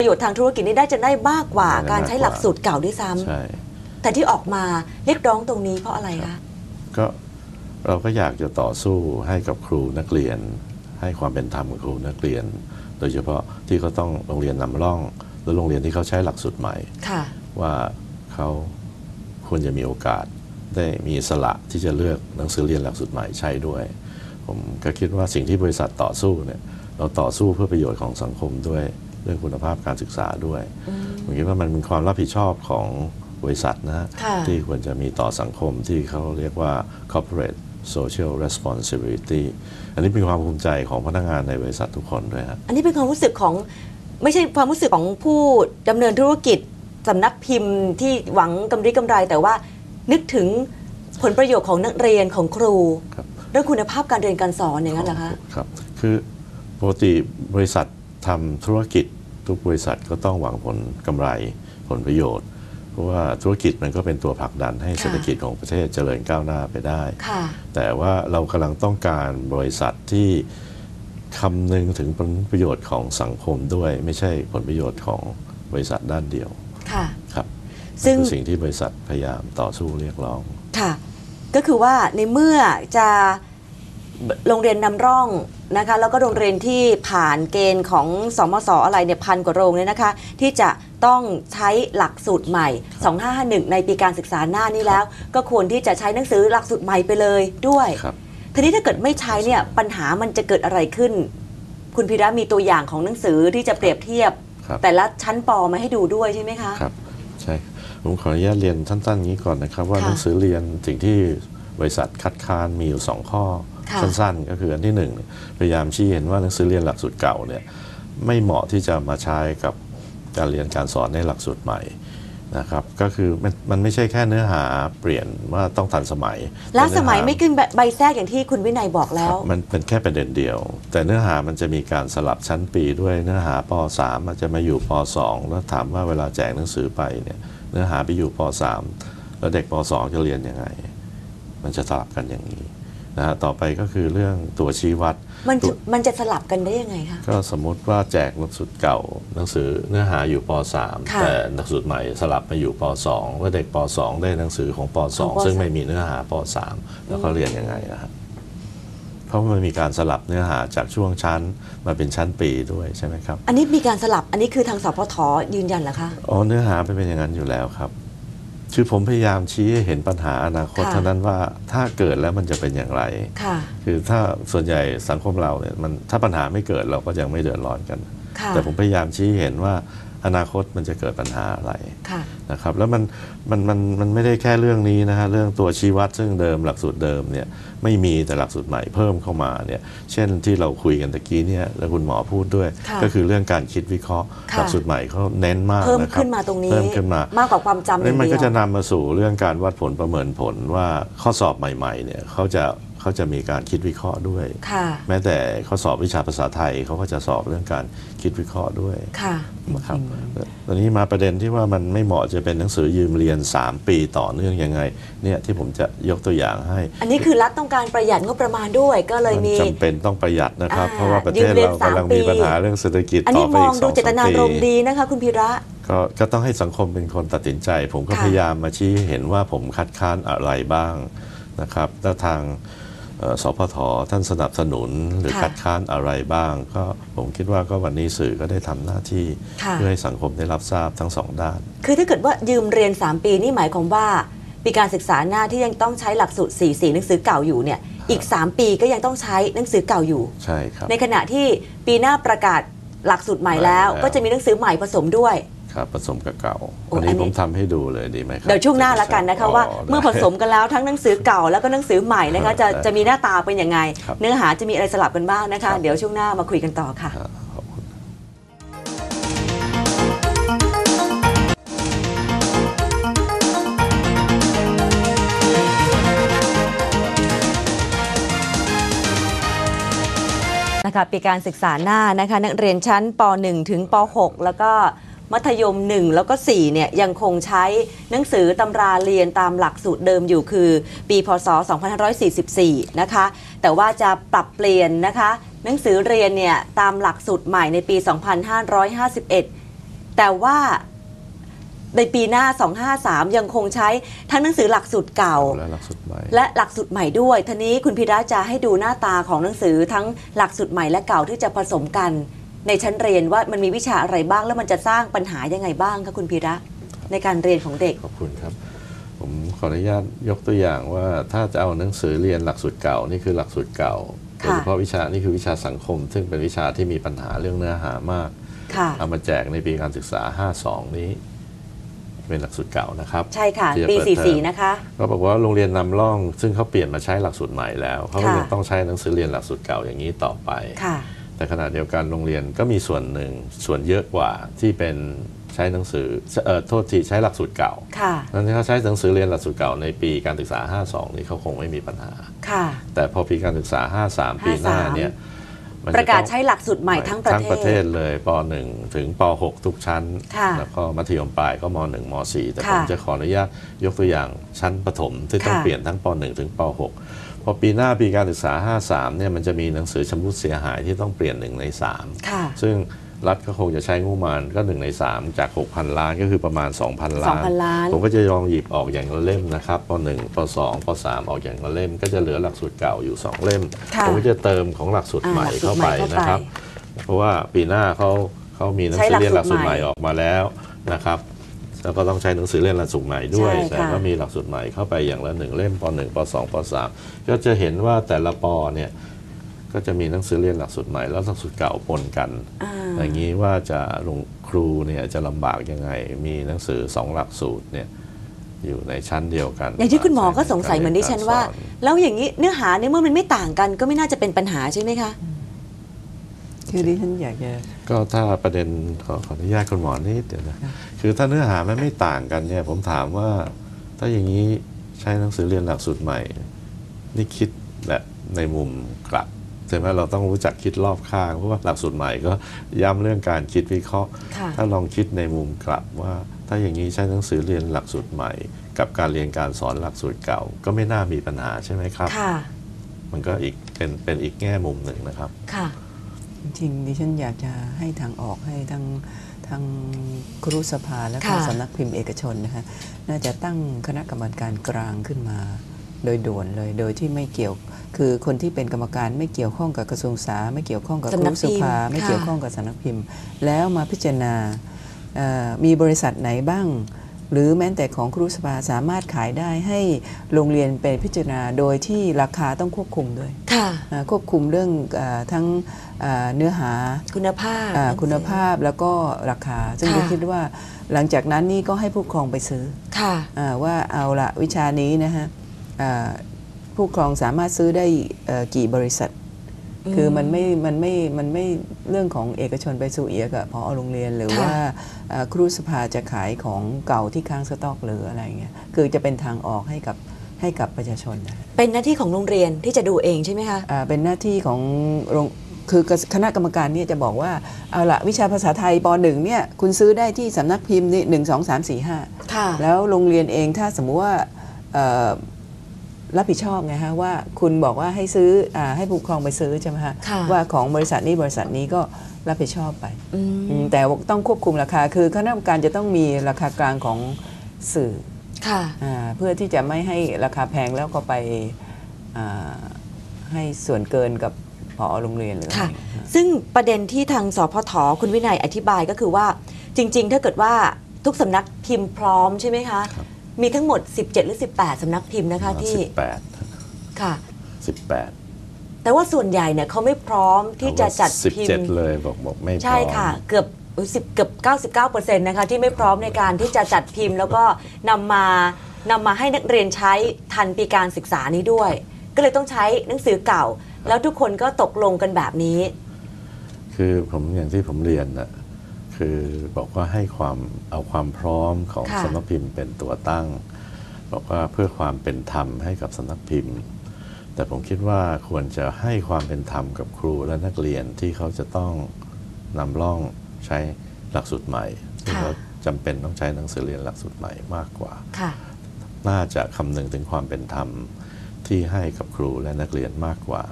ประโยชน์ทางธุรกิจนี่ได้จะได้มากกว่าได้มากการใช้หลักสูตรเก่าด้วยซ้ำ ใช่ แต่ที่ออกมาเรียกร้องตรงนี้เพราะอะไรคะ ก็เราก็อยากจะต่อสู้ให้กับครูนักเรียน ให้ความเป็นธรรมกับครูนักเรียน โดยเฉพาะที่เขาต้องโรงเรียนนำร่องหรือโรงเรียนที่เขาใช้หลักสูตรใหม่ ค่ะ ว่าเขาควรจะมีโอกาสได้มีอิสละที่จะเลือกหนังสือเรียนหลักสูตรใหม่ใช้ด้วย ผมก็คิดว่าสิ่งที่บริษัทต่อสู้เนี่ยเราต่อสู้เพื่อประโยชน์ของสังคมด้วย เรื่องคุณภาพการศึกษาด้วยผมคิดว่ามันเป็นความรับผิดชอบของบริษัทนะฮะค่ะที่ควรจะมีต่อสังคมที่เขาเรียกว่า corporate social responsibility อันนี้เป็นความภูมิใจของพนักงานในบริษัททุกคนด้วยครับอันนี้เป็นความรู้สึกของไม่ใช่ความรู้สึกของผู้ดำเนินธุรกิจสำนักพิมพ์ที่หวังกำไรกำไร แต่ว่านึกถึงผลประโยชน์ของนักเรียนของครูครับเรื่องคุณภาพการเรียนการสอนอย่างนั้นเหรอคะครับ คือปกติบริษัททำธุรกิจ ทุกบริษัทก็ต้องหวังผลกำไรผลประโยชน์ เพราะว่าธุรกิจมันก็เป็นตัวผลักดันให้ค่ะเศรษฐกิจของประเทศเจริญก้าวหน้าไปได้ค่ะแต่ว่าเรากำลังต้องการบริษัทที่คำนึงถึงผลประโยชน์ของสังคมด้วยไม่ใช่ผลประโยชน์ของบริษัทด้านเดียวค่ะครับ ซึ่งคือสิ่งที่บริษัทพยายามต่อสู้เรียกร้องค่ะ ก็คือว่าในเมื่อจะโรงเรียนนำร่อง นะคะแล้วก็โรงเรียนที่ผ่านเกณฑ์ของสมศอะไรเนี่ยพันกว่าโรงเนี่ยนะคะ ที่จะต้องใช้หลักสูตรใหม่ 2551 ในปีการศึกษาหน้านี้แล้ว ก็ควรที่จะใช้หนังสือหลักสูตรใหม่ไปเลยด้วยครับทีนี้ถ้าเกิดไม่ใช้เนี่ยปัญหามันจะเกิดอะไรขึ้น คุณพีระมีตัวอย่างของหนังสือที่จะเปรียบเทียบ ครับ แต่ละชั้นปอมาให้ดูด้วยใช่ไหมคะ ครับใช่ผมขออนุญาตเรียนสั้นๆอย่างนี้ก่อนนะครับ ว่าค่ะ หนังสือเรียนสิ่งที่บริษัทคัดค้านมีอยู่ 2 ข้อค่ะ สั้นๆ ก็คืออันที่หนึ่งพยายามชี้เห็นว่าหนังสือเรียนหลักสูตรเก่าเนี่ยไม่เหมาะที่จะมาใช้กับการเรียนการสอนในหลักสูตรใหม่นะครับก็คือมันมันไม่ใช่แค่เนื้อหาเปลี่ยนว่าต้องทันสมัย ล้าสมัยแต่เนื้อหาไม่ขึ้นใบแทรกอย่างที่คุณวินัยบอกแล้ควรับมันเป็นแค่ประเด็นเดียว แต่เนื้อหามันจะมีการสลับชั้นปีด้วยเนื้อหาป .3 อาจจะมาอยู่ป .2 แล้วถามว่าเวลาแจกหนังสือไปเนี่ยเนื้อหาไปอยู่ป .3 แล้วเด็กป .2 จะเรียนยังไง มันจะสลับกันอย่างนี้ นะฮะต่อไปก็คือเรื่องตัวชี้วัด มันตัจะวมันจะสลับกันได้ยังไงคะ ก็สมมุติว่าแจกหลักสูตรเก่าหนังสือเนื้อหาอยู่ป .3 ค่ะแต่หลักสูตรใหม่สลับมาอยู่ป .2 ว่าเด็กป .2 ได้หนังสือของป ของป .2 ซึ่งไม่มีเนื้อหาป .3 แล้วเขาเรียนยังไงนะฮะเพราะมันมีการสลับเนื้อหาจากช่วงชั้นมาเป็นชั้นปีด้วยใช่ไหมครับอันนี้มีการสลับอันนี้คือทางสพทยืนยันเหรอคะ อ๋อเนื้อหาไม่เป็นอย่างนั้นอยู่แล้วครับ คือผมพยายามชี้ให้เห็นปัญหาอนาคตค่ะเท่านั้นว่าถ้าเกิดแล้วมันจะเป็นอย่างไร ค่ะ คือถ้าส่วนใหญ่สังคมเราเนี่ยมันถ้าปัญหาไม่เกิดเราก็ยังไม่เดือดร้อนกัน ค่ะ แต่ผมพยายามชี้เห็นว่า อนาคตมันจะเกิดปัญหาอะไรค่ะนะครับแล้วมันมันมันมันไม่ได้แค่เรื่องนี้นะฮะเรื่องตัวชี้วัดซึ่งเดิมหลักสูตรเดิมเนี่ยไม่มีแต่หลักสูตรใหม่เพิ่มเข้ามาเนี่ยเช่นที่เราคุยกันตะกี้เนี่ยแล้วคุณหมอพูดด้วยค่ะก็คือเรื่องการคิดวิเคราะห์ค่ะหลักสูตรใหม่เขาเน้นมากเพิ่มนะครับขึ้นมาตรงนี้เพิ่มขึ้นมามากกว่าความจำอนั่ย่านงมันเดีก็ยวจะนำมาสู่เรื่องการวัดผลประเมินผลว่าข้อสอบใหม่ๆเนี่ยเขาจะ เขาจะมีการคิดวิเคราะห์ด้วยค่ะแม้แต่ข้อสอบวิชาภาษาไทยเขาก็จะสอบเรื่องการคิดวิเคราะห์ด้วยค่ะนะครับตอนนี้มาประเด็นที่ว่ามันไม่เหมาะจะเป็นหนังสือยืมเรียน 3 ปีต่อเนื่องยังไงเนี่ยที่ผมจะยกตัวอย่างให้ อันนี้คือรัฐต้องการประหยัดงบประมาณด้วยก็เลยมันมีจำเป็นต้องประหยัดนะครับอ่าเพราะว่าประเทศยืมเรียนเรากำลังสามปีมีปัญหาเรื่องเศรษฐกิจอันต่นี้อไปมออีงกสดูองเจตสามนาปีรมณ์ดีนะคะคุณพีระก็ก็ต้องให้สังคมเป็นคนตัดสินใจ ผมก็ค่ะพยายามมาชี้ให้เห็นว่าผมคัดค้านอะไรบ้างนะครับแล้วทางเอ่อ สพทท่านสนับสนุนหรือค่ะคัดค้านอะไรบ้าง ก็ผมคิดว่าก็วันนี้สื่อก็ได้ทำหน้าที่ค่ะเพื่อให้สังคมได้รับทราบทั้งสองด้าน คือถ้าเกิดว่ายืมเรียน 3 ปีนี่หมายความว่า ปีการศึกษาหน้าที่ยังต้องใช้หลักสูตร4 4หนังสือเก่าอยู่เนี่ยอีก 3 ปีก็ยังต้องใช้หนังสือเก่าอยู่ใช่ครับในขณะที่ปีหน้าประกาศหลักสูตรใหม่แล้วใหม่แล้วก็จะมีหนังสือใหม่ผสมด้วย ครับผสมกับเก่าโอ้วันอันี้นนี้ ผมทำให้ดูเลยดีไหมครับเดี๋ยวช่วงหน้าแล้วกันนะคะ ว่าเมื่อผสมกันแล้วทั้งหนังสือเก่าแล้วก็หนังสือใหม่นะคะจะได้จะมีหน้าตาเป็นยังไง ครับเนื้อหาจะมีอะไรสลับกันบ้างนะครัคะบเดี๋ยวช่วงหน้ามาคุยกันต่อค่ะครับขอบคุณนะคะปีการศึกษาหน้านะคะนักเรียนชั้นป .1 ถึงป .6 แล้วก็ มัธยม 1 แล้วก็4เนี่ยยังคงใช้หนังสือตำราเรียนตามหลักสูตรเดิมอยู่คือ ปีพศ 2544 นะคะ แต่ว่าจะปรับเปลี่ยนนะคะ หนังสือเรียนเนี่ยตามหลักสูตรใหม่ในปี 2551 แต่ว่าในปีหน้า 253 ยังคงใช้ทั้งหนังสือหลักสูตรเก่า และหลักสูตรใหม่และหลักสูตรใหม่ด้วยทีนี้คุณพีระจะให้ดูหน้าตาของหนังสือทั้งหลักสูตรใหม่และเก่าที่จะผสมกัน ในชั้นเรียนว่ามันมีวิชาอะไรบ้าง แล้วมันจะสร้างปัญหายังไงบ้างคะคุณพีระในการเรียนของเด็ก ขอบคุณครับ ผมขออนุญาตยกตัวอย่างว่าถ้าจะเอาหนังสือเรียนหลักสูตรเก่านี่คือหลักสูตรเก่าโดค่ะยเฉพาะวิชานี่คือวิชาสังคม ซึ่งเป็นวิชาที่มีปัญหาเรื่องเนื้อหามากค่ะเอามาแจกในปีการศึกษา 52 นี้ เป็นหลักสูตรเก่านะครับ ใช่ค่ะที่จะปีเปิดเทอม44 นะคะก็บอกว่าโรงเรียนนำร่อง ซึ่งเขาเปลี่ยนมาใช้หลักสูตรใหม่แล้วเขาก็ค่ะยังต้องใช้หนังสือเรียนหลักสูตรเก่าอย่างนี้ต่อไปค่ะ แต่ขณะเดียวกันโรงเรียนก็มีส่วนหนึ่งส่วนเยอะกว่าที่เป็นใช้หนังสือเอ่อโทษทีใช้หลักสูตรเก่าค่ะนั้นถ้าเขาใช้หนังสือเรียนหลักสูตรเก่าในปีการศึกษา 52 นี้เขาคงไม่มีปัญหาค่ะแต่พอปีการศึกษา 53 ปีหน้าเนี่ยมันจประกาศต้องใช้หลักสูตรใหม่ทั้งประทั้งเทประเทศศเลยป .1 ถึงป .6 ทุกชั้นค่ะแล้วก็มัธยมปลายก็ม .1 ม .4 แต่ผมค่ะจะขออนุญาตยกตัวอย่างชั้นประถมที่ต้องค่ะเปลี่ยนทั้งป .1 ถึงป .6 พอปีหน้าปีการศึกษา 53เนี่ยมันจะมีหนังสือชำรุดเสียหายที่ต้องเปลี่ยนหนึ่งใน3ค่ะซึ่งรัฐก็คงจะใช้งบประมาณก็หนึ่งใน3 จาก 6,000 ล้านก็คือประมาณ2,000ล้าน2,000 ล้าน ผมก็จะลองหยิบออกอย่างละเล่มนะครับป .1 ป .2 ป .3 ออกอย่างละเล่ม ก็จะเหลือหลักสูตรเก่าอยู่ 2 เล่มค่ะผมก็จะเติมของหลักสูตรอ่าใหม่หลักสูตรเข้าใหม่ไปเข้าไปนะครับ เพราะว่าปีหน้าเขาเขามีหนังใช้สือเรียนหหลัลักกสูสูตตรรใหใหม่ม่ออกมาแล้วนะครับ แล้วก็ต้องใช้หนังสือเรียนหลักสูตรใหม่ด้วย ใช่แต่ค่ะก็มีหลักสูตรใหม่เข้าไปอย่างละหนึ่งเล่มป .1 ป .2 ป .3 ก็จะเห็นว่าแต่ละปเนี่ยก็จะมีหนังสือเรียนหลักสูตรใหม่แล้วหลักสูตรเก่าปนกัน อ่า อย่างนี้ว่าจะลงครูเนี่ยจะลำบากยังไง มีหนังสือสองหลักสูตรเนี่ยอยู่ในชั้นเดียวกันอย่างที่คุณหมอก็สงสัยเหมือนดิฉันว่ากรเรียนกรสอนแล้วอย่างนี้เนื้อหาเนี่ยเมื่อมันไม่ต่างกันก็ไม่น่าจะเป็นปัญหาใช่ไหมคะ คือดิฉันอยากจะก็ถ้าประเด็นขอขออนุญาตคุณหมอนิดเดียวนะคือถ้าเนื้อหามันไม่ต่างกันเนี่ยผมถามว่า ถ้าอย่างนี้ใช้หนังสือเรียนหลักสูตรใหม่ นี่คิดแบบในมุมกลับใช่ไหมเราต้องรู้จักคิดรอบข้าง เพราะว่าหลักสูตรใหม่ก็ย้ำเรื่องการคิดวิเคราะห์ค่ะถ้าลองคิดในมุมกลับว่า ถ้าอย่างนี้ใช้หนังสือเรียนหลักสูตรใหม่ กับการเรียนการสอนหลักสูตรเก่า ก็ไม่น่ามีปัญหาใช่ไหมครับค่ะมันก็อีกเป็นเป็นอีกแง่มุมหนึ่งนะครับค่ะ จริงๆดิฉันอยากจะให้ทางออกให้ทางทางครุสภาและค่ะทางสำนักพิมพ์เอกชนนะคะน่าจะตั้งคณะกรรมการกลางขึ้นมา โดยด่วนเลย โดยที่ไม่เกี่ยว คือคนที่เป็นกรรมการไม่เกี่ยวข้องกับกระทรวงสาธารณสุขไม่เกี่ยวข้องกับคสำนัรุกสพิมพ์ภา ไม่ค่ะ เกี่ยวข้องกับสำนักพิมพ์ แล้วมาพิจารณาเอ่อมีบริษัทไหนบ้าง หรือแม้แต่ของครุสภาสามารถขายได้ให้โรงเรียนเป็นพิจารณาโดยที่ราคาต้องควบคุมด้วยค่ะอ่าควบคุมเรื่องอาทั้งอ่าเนื้อหาคุณภาพอ่าคุณภาพแล้วก็ราคา ซึ่งค่ะดิฉันคิดว่าหลังจากนั้นนี่ก็ให้ผู้ปกครองไปซื้อค่ะอาว่าเอาละวิชานี้นะฮะอ่าผู้ปกครองสามารถซื้อได้เอ่อกี่บริษัท คือมันไม่ มันไม่ มันไม่เรื่องของเอกชนไปสู่เอียกับพอโรงเรียน หรือค่ะว่าอ่าครูสภาจะขายของเก่าที่ค้างสต็อกหรืออะไรเงี้ย คือจะเป็นทางออกให้กับให้กับประชาชนนะเป็นหน้าที่ของโรงเรียนที่จะดูเองใช่ไหมคะอ่าเป็นหน้าที่ของโรงคือคณะกรรมการเนี่ยจะบอกว่า เอาละวิชาภาษาไทยปหนึ่งเนี่ยคุณซื้อได้ที่สำนักพิมพ์นี่หนึ่งสองสามสี่ห้าค่ะแล้วโรงเรียนเองถ้าสมมุติว่าเอ่อ รับผิดชอบไงฮะว่าคุณบอกว่าให้ซื้ออาให้ผู้ปกครองไปซื้อใช่ไหมฮะค่ะว่าของบริษัทนี้บริษัทนี้ก็รับผิดชอบไปอืมอืมแต่ว่าต้องควบคุมราคาคือคณะกรรมการจะต้องมีราคากลางของสื่อค่ะอาเพื่อที่จะไม่ให้ราคาแพงแล้วก็ไปอ่าให้ส่วนเกินกับพอโรงเรียนหรืออะไรค่ะอย่างเงี้ยฮะซึ่งประเด็นที่ทางสพทคุณวินัยอธิบายก็คือว่าจริง ๆ ถ้าเกิดว่าทุกสำนักพิมพ์พร้อมใช่ไหมคะครับ มีทั้งหมด 17 หรือ 18 สำนักพิมพ์นะคะที่สิบแปดค่ะสิบแปดแต่ว่าส่วนใหญ่เนี่ยเขาไม่พร้อมที่จะจัดสิบพิเจ็ดมพ์เลยบอกบอกไม่พร้อม ใช่ค่ะ เกือบสิบเกือบ99%นะคะที่ไม่พร้อมในการที่จะจัดพิมพ์ แล้วก็นำมานำมาให้นักเรียนใช้ทันปีการศึกษานี้ด้วย ก็เลยต้องใช้หนังสือเก่า แล้วทุกคนก็ตกลงกันแบบนี้ คือผมอย่างที่ผมเรียนนะ คือบอกว่าให้ความเอาความพร้อมของค่ะสำนักพิมพ์เป็นตัวตั้ง บอกว่าเพื่อความเป็นธรรมให้กับสำนักพิมพ์ แต่ผมคิดว่าควรจะให้ความเป็นธรรมกับครูและนักเรียนที่เขาจะต้องนำร่องใช้หลักสูตรใหม่ที่ค่ะเขาจำเป็นต้องใช้หนังสือเรียนหลักสูตรใหม่มากกว่าค่ะน่าจะคำนึงถึงความเป็นธรรมที่ให้กับครูและนักเรียนมากกว่า